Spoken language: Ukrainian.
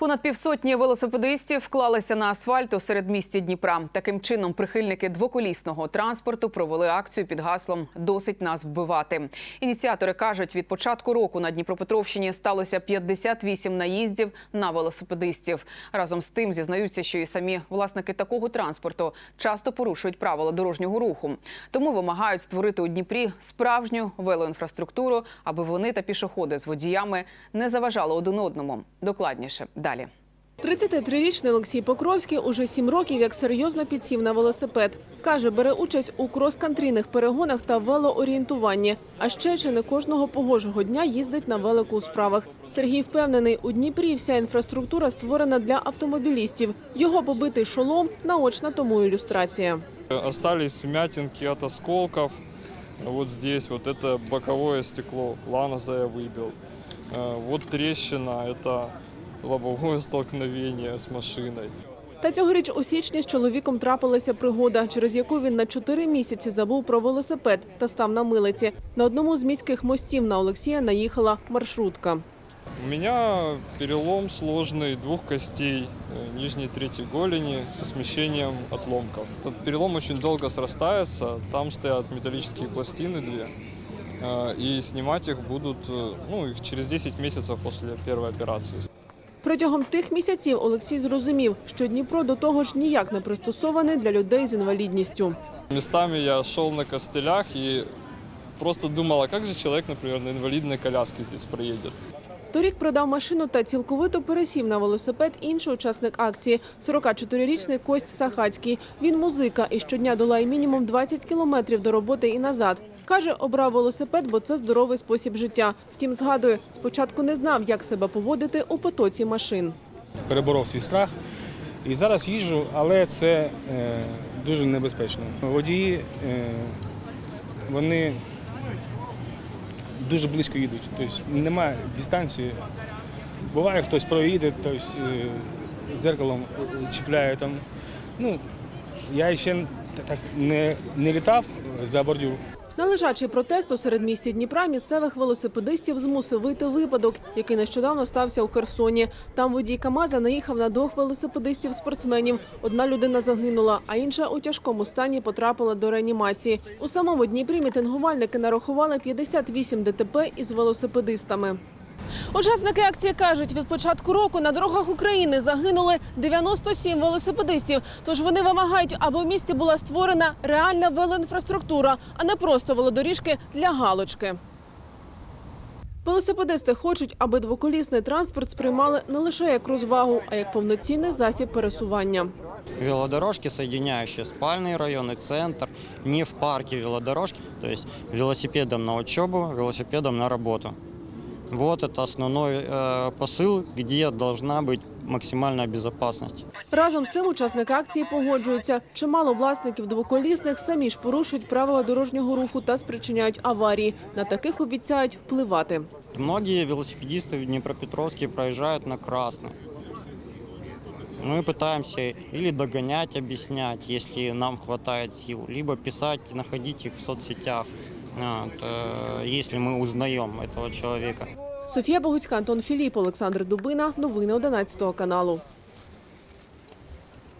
Понад півсотні велосипедистів вклалися на асфальт у середмісті Дніпра. Таким чином, прихильники двоколісного транспорту провели акцію під гаслом Досить нас вбивати. Ініціатори кажуть, від початку року на Дніпропетровщині сталося 58 наїздів на велосипедистів. Разом з тим зізнаються, що і самі власники такого транспорту часто порушують правила дорожнього руху. Тому вимагають створити у Дніпрі справжню велоінфраструктуру, аби вони та пішоходи з водіями не заважали один одному. Докладніше далі 33-річний Олексій Покровський уже сім років як серйозно підсів на велосипед. Каже, бере участь у крос-кантрійних перегонах та велоорієнтуванні. А ще чи не кожного погожого дня їздить на велику у справах. Сергій впевнений, у Дніпрі вся інфраструктура створена для автомобілістів. Його побитий шолом – наочна тому ілюстрація. Остались вмятинки от осколков. Вот здесь вот это боковое стекло ланоза я выбил. Э, Вот трещина, это лобовое столкновение с машиной. Та цьогоріч у січні з чоловіком трапилася пригода, через яку він на чотири місяці забув про велосипед та став на милиці. На одному з міських мостів на Олексія наїхала маршрутка. У меня перелом сложный двух костей э, нижней третьей голени со смещением отломков. Этот перелом очень долго срастается, там стоят металлические пластины две, э, и снимать их будут э, ну, их через 10 месяцев после первой операции. Протягом тих місяців Олексій зрозумів, що Дніпро до того ж ніяк не пристосований для людей з інвалідністю. Местами я шел на костылях и просто думал, а как же человек, например, на инвалидной коляске здесь проедет? Торік продав машину та цілковито пересів на велосипед інший учасник акції – 44-річний Кость Сахацький. Він музика і щодня долає мінімум 20 кілометрів до роботи і назад. Каже, обрав велосипед, бо це здоровий спосіб життя. Втім, згадує, спочатку не знав, як себе поводити у потоці машин. переборов свій страх. І зараз їжджу, але це е, дуже небезпечно. Водії е, вони дуже близько їдуть, тобто немає дистанції. Буває, хтось проїде, е, зеркалом чіпляє там. Ну, я ще так не, не літав за бордюр. На лежачий протест у середмісті Дніпра місцевих велосипедистів змусив вийти випадок, який нещодавно стався у Херсоні. Там водій Камаза наїхав на двох велосипедистів-спортсменів. Одна людина загинула, а інша у тяжкому стані потрапила до реанімації. У самому Дніпрі мітингувальники нарахували 58 ДТП із велосипедистами. Учасники акції кажуть, від початку року на дорогах України загинули 97 велосипедистів. Тож вони вимагають, аби в місті була створена реальна велоінфраструктура, а не просто велодоріжки для галочки. Велосипедисти хочуть, аби двоколісний транспорт сприймали не лише як розвагу, а як повноцінний засіб пересування. велодорожки, соединяющие спальный район и центр, не в парке велодорожки, то есть велосипедом на учебу, велосипедом на работу. Вот это основной э, посыл, где должна быть максимальная безопасность. Разом з тим учасники акції погоджуються. Чимало власників двоколісних самі ж порушують правила дорожнього руху та спричиняють аварії. На таких обіцяють впливати. Многие велосипедисты в Днепропетровске проезжают на красный. Мы пытаемся или догонять, объяснять, если нам хватает сил, либо писать, находить их в соцсетях, вот, э, если мы узнаем этого человека. Софія Богуцька, Антон Філіп, Олександр Дубина. Новини 11 каналу.